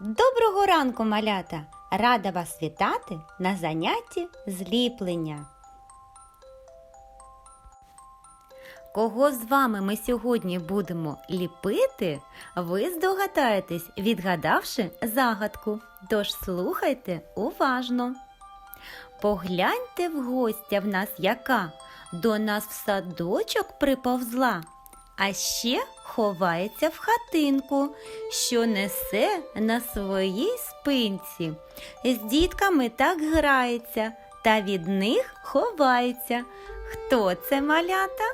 Доброго ранку, малята! Рада вас вітати на занятті зліплення. Кого з вами ми сьогодні будемо ліпити, ви здогадаєтесь, відгадавши загадку. Тож слухайте уважно. Погляньте в гостя в нас яка до нас в садочок приповзла, а ще ховається в хатинку, що несе на своїй спинці. З дітками так грається, та від них ховається. Хто це малята?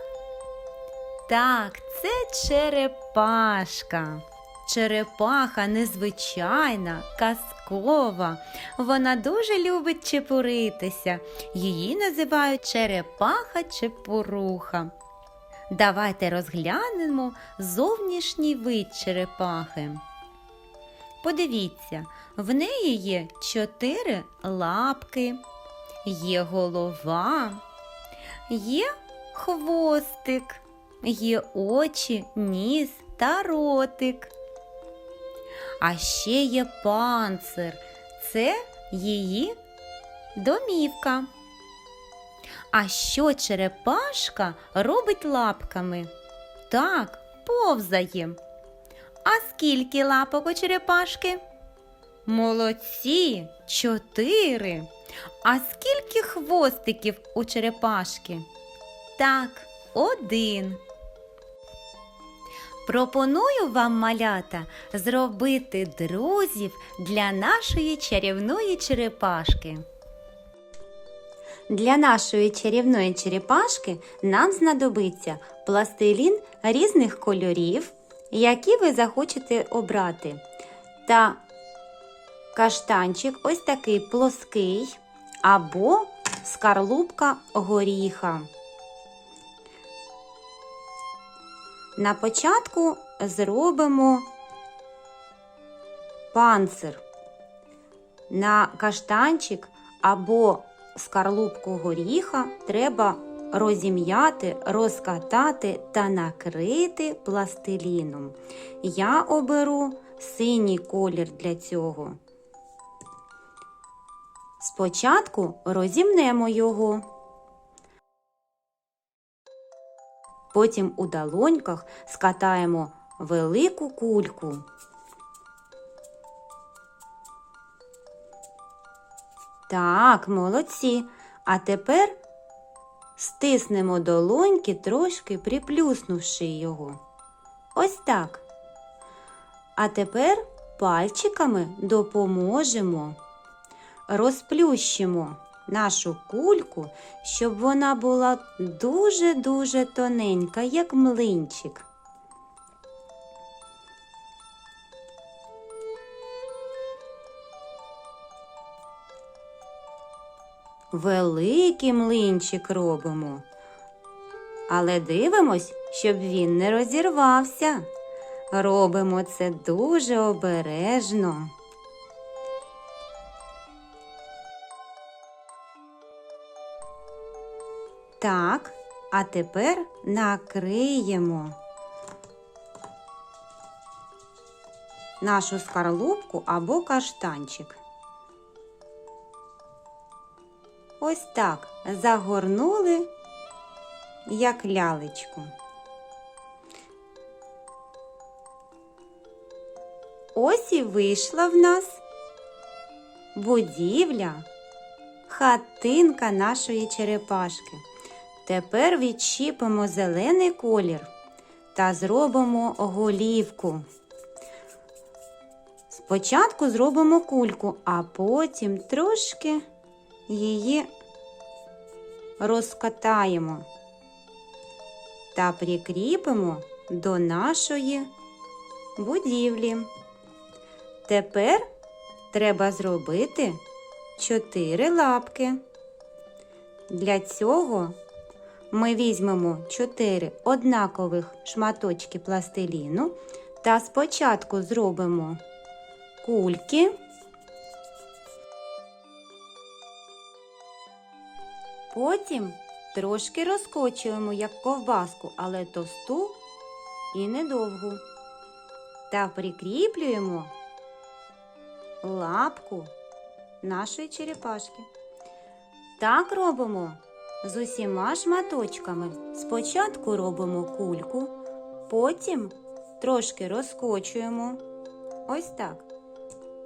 Так, це черепашка. Черепаха незвичайна, казкова. Вона дуже любить чепуритися. Її називають черепаха-чепуруха. Давайте розглянемо зовнішній вид черепахи. Подивіться, в неї є чотири лапки, є голова, є хвостик, є очі, ніс та ротик. А ще є панцир. Це її домівка. А що черепашка робить лапками? Так, повзає. А скільки лапок у черепашки? Молодці, чотири. А скільки хвостиків у черепашки? Так, один. Пропоную вам, малята, зробити друзів для нашої чарівної черепашки. Для нашої чарівної черепашки нам знадобиться пластилін різних кольорів, які ви захочете обрати, та каштанчик ось такий плоский або скарлупка горіха. На початку зробимо панцир на каштанчик або скарлупку горіха треба розім'яти, розкатати та накрити пластиліном. Я оберу синій колір для цього. Спочатку розімнемо його. Потім у долоньках скатаємо велику кульку. Так, молодці. А тепер стиснемо долоньки, трошки приплюснувши його. Ось так. А тепер пальчиками допоможемо, розплющимо нашу кульку, щоб вона була дуже-дуже тоненька, як млинчик. Великий млинчик робимо. Але дивимось, щоб він не розірвався. Робимо це дуже обережно. Так, а тепер накриємо нашу скарлупку або каштанчик. Ось так загорнули, як лялечку. Ось і вийшла в нас будівля, хатинка нашої черепашки. Тепер відчіпимо зелений колір та зробимо голівку. Спочатку зробимо кульку, а потім трошки її розкатаємо та прикріпимо до нашої будівлі. Тепер треба зробити чотири лапки. Для цього ми візьмемо чотири однакових шматочки пластиліну та спочатку зробимо кульки. Потім трошки розкочуємо, як ковбаску, але товсту і недовгу. Та прикріплюємо лапку нашої черепашки. Так робимо з усіма шматочками. Спочатку робимо кульку, потім трошки розкочуємо. Ось так.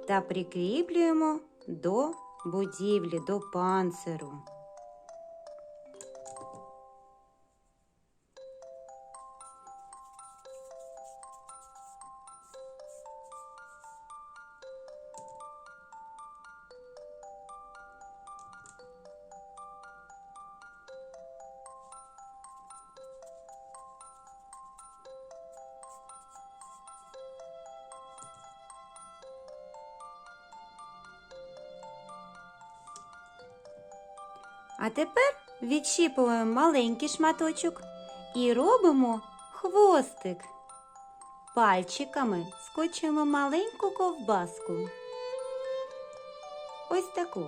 Та прикріплюємо до будівлі, до панциру. А тепер відщіпуємо маленький шматочок і робимо хвостик. Пальчиками скочуємо маленьку ковбаску. Ось таку.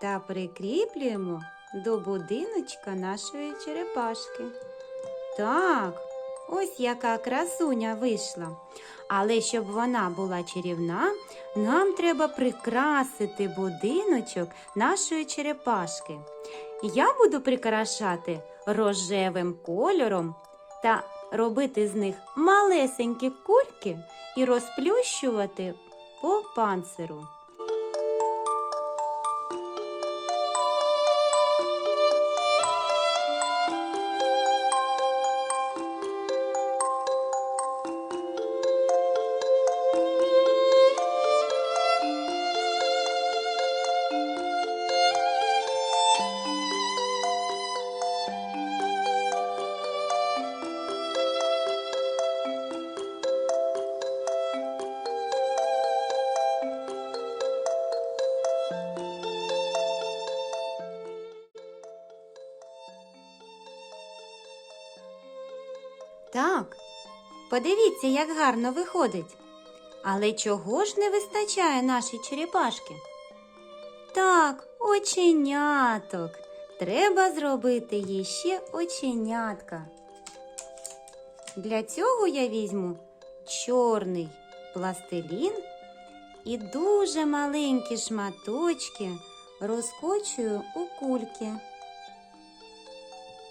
Та прикріплюємо до будиночка нашої черепашки. Так, ось яка красуня вийшла. Але щоб вона була чарівна, нам треба прикрасити будиночок нашої черепашки. Я буду прикрашати рожевим кольором та робити з них малесенькі кульки і розплющувати по панциру. Подивіться, як гарно виходить. Але чого ж не вистачає нашій черепашки? Так, оченяток. Треба зробити їй ще оченятка. Для цього я візьму чорний пластилін і дуже маленькі шматочки розкочую у кульки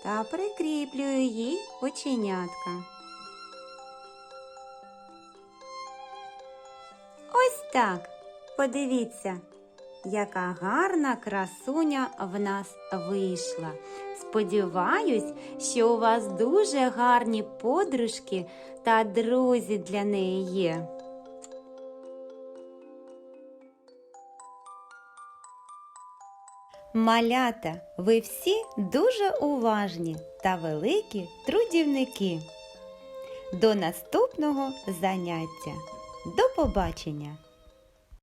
та прикріплюю їй оченятка. Ось так. Подивіться, яка гарна красуня в нас вийшла. Сподіваюсь, що у вас дуже гарні подружки та друзі для неї є. Малята, ви всі дуже уважні та великі трудівники. До наступного заняття. До побачення!